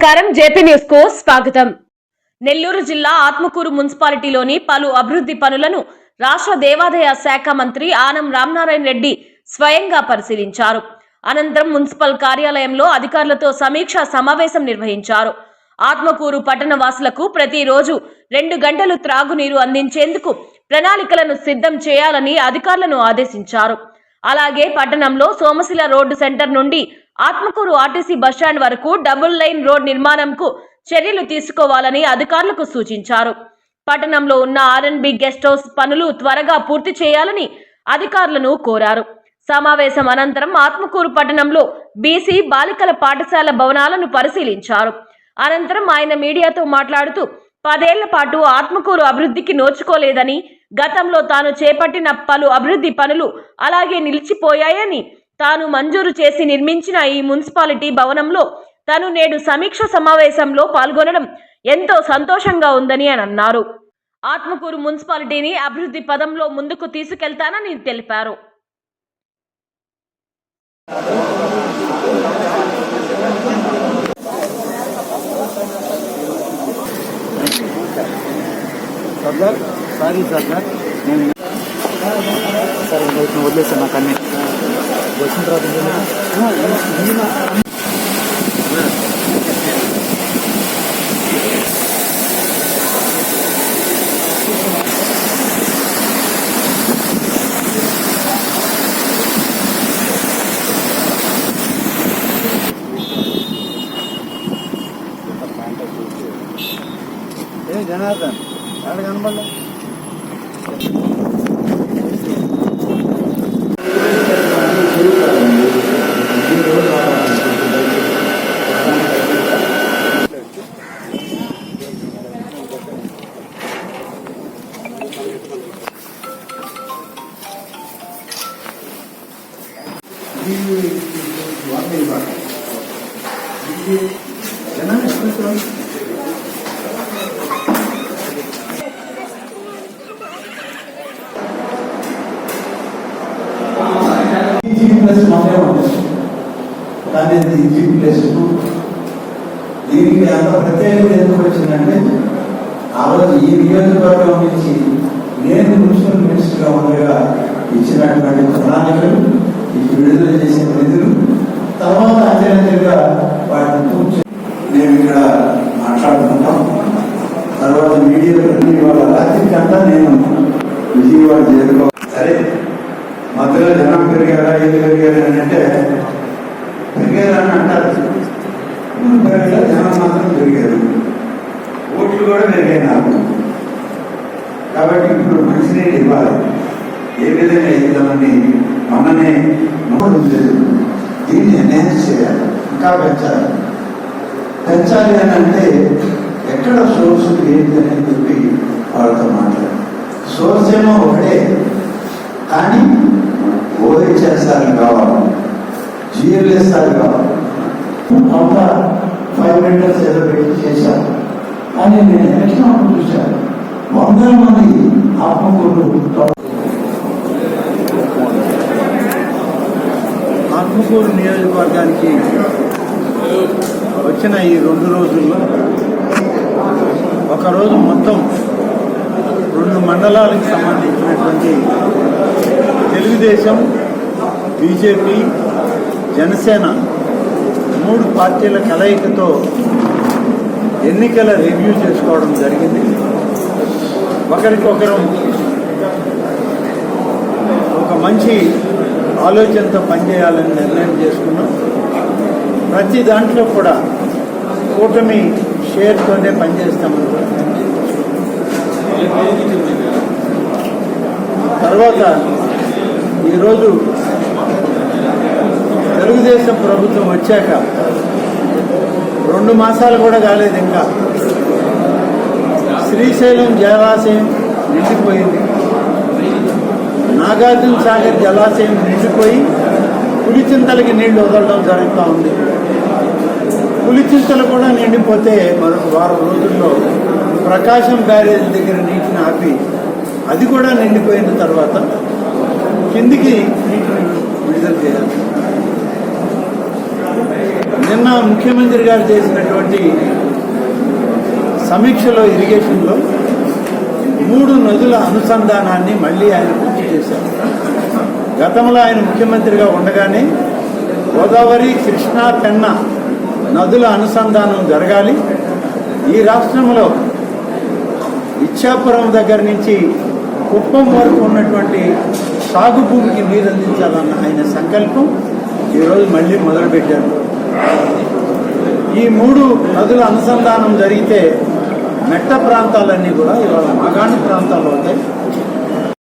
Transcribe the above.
నమస్కారం. జేపీ న్యూస్కు స్వాగతం. నెల్లూరు జిల్లా ఆత్మకూరు మున్సిపాలిటీలోని పలు అభివృద్ధి పనులను రాష్ట్ర దేవాదాయ శాఖ మంత్రి ఆనం రామనారాయణ రెడ్డి స్వయంగా పరిశీలించారు. అనంతరం మున్సిపల్ కార్యాలయంలో అధికారులతో సమీక్షా సమావేశం నిర్వహించారు. ఆత్మకూరు పట్టణ వాసులకు ప్రతిరోజు రెండు గంటలు త్రాగునీరు అందించేందుకు ప్రణాళికలను సిద్ధం చేయాలని అధికారులను ఆదేశించారు. అలాగే పట్టణంలో సోమశిల రోడ్డు సెంటర్ నుండి ఆత్మకూరు ఆర్టీసీ బస్టాండ్ వరకు డబుల్ లైన్ రోడ్ నిర్మాణంకు చర్యలు తీసుకోవాలని అధికారులకు సూచించారు. పట్టణంలో ఉన్న ఆర్ఎన్బి గెస్ట్ హౌస్ పనులు త్వరగా పూర్తి చేయాలని అధికారులను కోరారు. సమావేశం అనంతరం ఆత్మకూరు పట్టణంలో బీసీ బాలికల పాఠశాల భవనాలను పరిశీలించారు. అనంతరం ఆయన మీడియాతో మాట్లాడుతూ పదేళ్ళ పాటు ఆత్మకూరు అభివృద్ధికి నోచుకోలేదని గతంలో తాను చేపట్టిన పలు అభివృద్ధి పనులు అలాగే నిలిచిపోయాయని తాను మంజూరు చేసి నిర్మించిన ఈ మున్సిపాలిటీ భవనంలో తాను నేడు సమీక్ష సమావేశంలో పాల్గొనడం ఎంతో సంతోషంగా ఉందని అని అన్నారు. ఆత్మకూరు మున్సిపాలిటీని అభివృద్ధి పదంలో ముందుకు తీసుకెళ్తానని తెలిపారు. సారీ సార్ నేను సరే నేను వదిలేసాను నాకు అన్ని వచ్చిన తర్వాత ఇంకేంటి? ఏ జనార్దన్ ఎక్కడ కనపడలే ప్లస్ మాత్రమే ఉంటుంది కానీ ఇది జీ ప్లస్ టూ దీనికి అంత ప్రత్యేకత ఎందుకు వచ్చిందంటే ఆ రోజు ఈ నియోజకవర్గం నుంచి నేను మున్సిపల్ మినిస్టర్ విజయవాడ ఇవాళ ప్రతినిధి రాత్రి కంటే నేను విజయవాడ చేరుకో సరే మధ్యలో జనం పెరిగారా ఏది పెరిగారా అని అంటే పెరిగారా అని అంటారు ఊరు జనం మాత్రం పెరిగారు. ఓట్లు కూడా పెరిగాయి నాకు. కాబట్టి ఇప్పుడు మనిషిని ఇవ్వాలి ఏ విధంగా ఇద్దామని మననే నోటు దీన్ని ఎన్హాన్స్ చేయాలి. ఇంకా పెంచాలి. పెంచాలి అని అంటే ఎక్కడ సోర్స్ ఏంటి అని చెప్పి వాళ్ళతో మాట్లాడాలి సోర్స్ ఏమో ఒకటే కానీ ఓహెచ్ఎస్ఆర్ కావాలి. జిఎల్ఎస్ఆర్ కావాలి. కొంత ఫైవ్ మీటర్స్ ఏదో పెట్టి చేశారు. అని నేను ఎలక్షన్ చూశాను. వందల మంది ఆత్మకూరు ఆత్మకూరు నియోజకవర్గానికి వచ్చిన ఈ రెండు రోజుల్లో ఒకరోజు మొత్తం రెండు మండలాలకు సంబంధించినటువంటి తెలుగుదేశం బీజేపీ జనసేన మూడు పార్టీల కలయికతో ఎన్నికల రివ్యూ చేసుకోవడం జరిగింది. ఒకరికొకరు ఒక మంచి ఆలోచనతో పనిచేయాలని నిర్ణయం చేసుకున్నాం. ప్రతి దాంట్లో కూడా కూటమి షేర్తోనే పనిచేస్తామని తర్వాత ఈరోజు తెలుగుదేశం ప్రభుత్వం వచ్చాక రెండు మాసాలు కూడా కాలేదు ఇంకా. శ్రీశైలం జలాశయం నిండిపోయింది. నాగార్జున సాగర్ జలాశయం నిండిపోయి పులిచింతలకి నీళ్ళు వదలడం జరుగుతూ ఉంది. పులిచింతలు కూడా నిండిపోతే మరొక వారం రోజుల్లో ప్రకాశం బ్యారేజ్ దగ్గర నీటిని ఆపి అది కూడా నిండిపోయిన తర్వాత కిందికి నీటిని విడుదల చేయాలి. నిన్న ముఖ్యమంత్రి గారు చేసినటువంటి సమీక్షలో ఇరిగేషన్లో మూడు నదుల అనుసంధానాన్ని మళ్ళీ ఆయన పూర్తి చేశారు. గతంలో ఆయన ముఖ్యమంత్రిగా ఉండగానే గోదావరి కృష్ణా పెన్నా నదుల అనుసంధానం జరగాలి. ఈ రాష్ట్రంలో ఇచ్చాపురం దగ్గర నుంచి కుప్పం వరకు ఉన్నటువంటి సాగు భూమికి నీరు అందించాలన్న ఆయన సంకల్పం ఈరోజు మళ్ళీ మొదలుపెట్టారు. ఈ మూడు నదుల అనుసంధానం జరిగితే మెట్ట ప్రాంతాలన్నీ కూడా ఇవాళ మగాణి ప్రాంతాలు అవుతాయి